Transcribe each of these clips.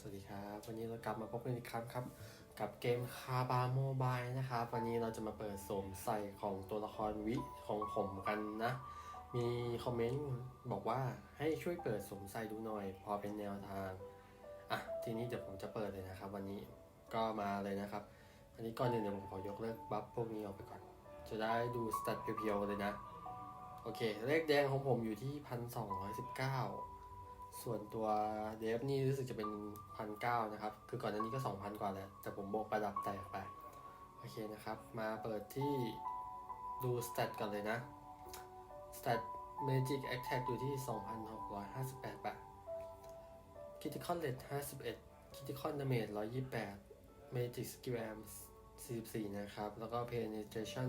สวัสดีครับ วันนี้เรากลับมาพบกันอีกครั้งครับ กับเกมคาบาโมบายนะครับ วันนี้เราจะมาเปิดสวมใส่ของตัวละครวิของผมกันนะ มีคอมเมนต์บอกว่าให้ช่วยเปิดสวมใส่ดูหน่อย พอเป็นแนวทาง อะ ทีนี้เดี๋ยวผมจะเปิดเลยนะครับ วันนี้ก็มาเลยนะครับ อันนี้ก่อนอื่นเดี๋ยวผมขอยกเลิกบัฟพวกนี้ออกไปก่อน จะได้ดูสเตตเพียวๆเลยนะ โอเค เลขแดงของผมอยู่ที่พันสองร้อยสิบเก้า ส่วนตัวเดฟนี่รู้สึกจะเป็นพันเก้านะครับ คือก่อนหน้านี้ก็สองพันกว่าแล้ว แต่ผมโบกประดับแตกไป โอเคนะครับ มาเปิดที่ดูสเตตกันเลยนะ สเตต Magic Attack อยู่ที่ 2,658 บาท Critical Rate 51 Critical Damage 128 Magic Skill Am 44 นะครับ แล้วก็ Penetration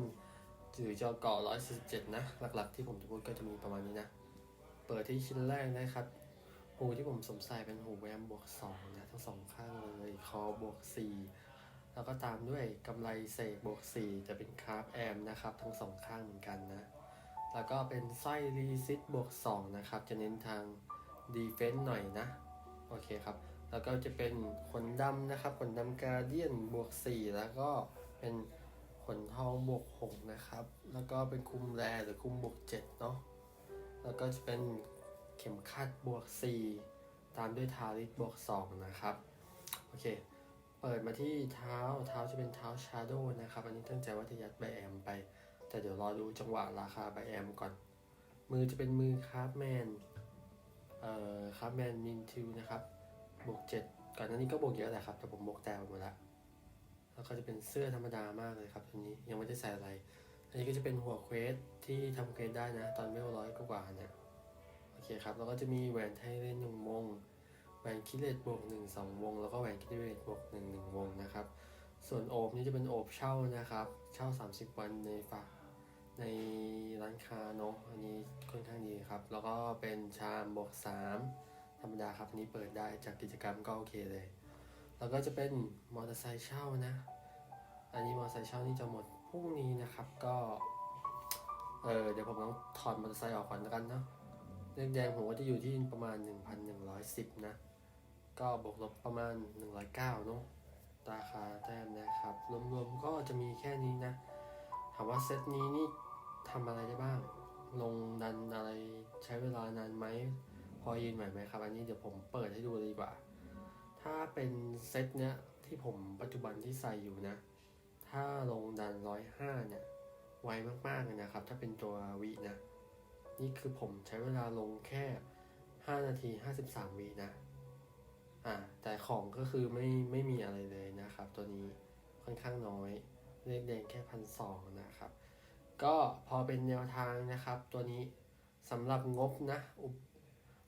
หรือเจาะเกาะ147 นะ หลักๆที่ผมจะพูดก็จะมีประมาณนี้นะ เปิดที่ชิ้นแรกนะครับ หูที่ผมสวมใส่เป็นหูแวมบวกสองนะทั้งสองข้างเลย คอบวกสี่แล้วก็ตามด้วยกำไรเศษบวกสี่จะเป็นคาร์บแอมนะครับ ทั้งสองข้างเหมือนกันนะ แล้วก็เป็นไส้รีซิตบวกสองนะครับ จะเน้นทางดีเฟนต์หน่อยนะ โอเคครับ แล้วก็จะเป็นขนดำนะครับ ขนดำกาเดียนบวกสี่แล้วก็เป็นขนทองบวกหกนะครับ แล้วก็เป็นคุมแรหรือคุมบวกเจ็ดเนาะแล้วก็จะเป็น เข็มขัดบวก 4 ตามด้วยทาริสบวก 2 นะครับ โอเค เปิดมาที่เท้าเท้าจะเป็นเท้าชาร์โดนะครับ อันนี้ตั้งใจว่าจะยัดใบแอมไป แต่เดี๋ยวรอดูจังหวะราคาใบแอมก่อน มือจะเป็นมือคาราฟแมนเอ่อคราฟแมนมินทิวนะครับบวก 7 ก่อนหน้านี้ก็บวกเยอะแหละครับ แต่ผมบวกแต้มหมดละแล้วก็จะเป็นเสื้อธรรมดามากเลยครับตัวนี้ยังไม่ได้ใส่อะไร อันนี้ก็จะเป็นหัวเควสที่ทำเควสได้นะ ตอนเวลร้อยกว่าเนี่ย อเคครับ แล้วก็จะมีแหวนไทเรนหนึ่งวง แหวนคิเลตบวกหนึ่งสองวง แล้วก็แหวนคิเลตบวกหนึ่งหนึ่งวงนะครับ ส่วนโอบนี่จะเป็นโอบเช่านะครับ เช่า 30 วันในฝากในร้านค้าเนาะ อันนี้ค่อนข้างดีครับ แล้วก็เป็นชามบวก3ธรรมดาครับนนี้เปิดได้จากกิจกรรมก็โอเคเลย แล้วก็จะเป็นมอเตอร์ไซค์เช่านะ อันนี้มอเตอร์ไซค์เช่านี่จะหมดพรุ่งนี้นะครับ ก็ เออเดี๋ยวผมต้องถอดมอเตอร์ไซค์ออกก่อนแล้วกันเนาะ เลขแดงผมก็จะอยู่ที่ประมาณ 1,110 นะ ก็บวกลบประมาณ 109เนาะราคาแต้มนะครับ รวมๆก็จะมีแค่นี้นะ ถามว่าเซตนี้นี่ทำอะไรได้บ้าง ลงดันอะไรใช้เวลานานไหม พอยืนไหวไหมครับ อันนี้เดี๋ยวผมเปิดให้ดูเลยดีกว่า ถ้าเป็นเซตเนี้ยที่ผมปัจจุบันที่ใส่อยู่นะ ถ้าลงดันร้อยห้าเนี่ย ไวมากๆเลยนะครับ ถ้าเป็นตัววินะ นี่คือผมใช้เวลาลงแค่ 5 นาที 53วินะอ่าแต่ของก็คือไม่ไม่มีอะไรเลยนะครับ ตัวนี้ค่อนข้างน้อยเลขแดงแค่พันสองนะครับ ก็พอเป็นแนวทางนะครับ ตัวนี้สำหรับงบนะอุป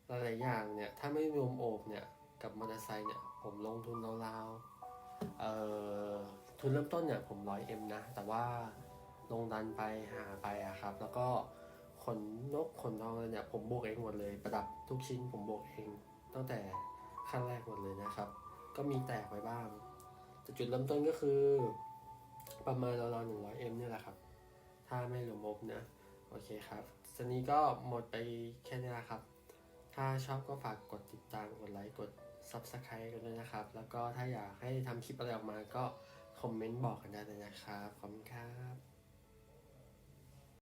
หลายๆอย่างเนี่ย ถ้าไม่รวมโอบเนี่ย กับมอเตอร์ไซค์เนี่ย ผมลงทุนราวๆเอ่อทุนเริ่มต้นเนี่ยผมร้อยเอ็มนะ แต่ว่าลงดันไปหาไปอะครับ แล้วก็ขน นกขนทองเนี่ยผมโบกเองหมดเลย ประดับทุกชิ้นผมโบกเอง ตั้งแต่ขั้นแรกหมดเลยนะครับ ก็มีแตกไปบ้างแต่จุดเริ่มต้นก็คือ ประมาณราวๆหนึ่งร้อยเอ็มเนี่ยแหละครับ ถ้าไม่รวมบนะโอเคครับสนี้ก็หมดไปแค่นี้ละครับ ถ้าชอบก็ฝากกดติดตามกดไลค์กด Subscribe กันด้วยนะครับ แล้วก็ถ้าอยากให้ทำคลิปอะไรออกมาก็คอมเมนต์บอกกันได้เลยนะครับ ขอบคุณครับ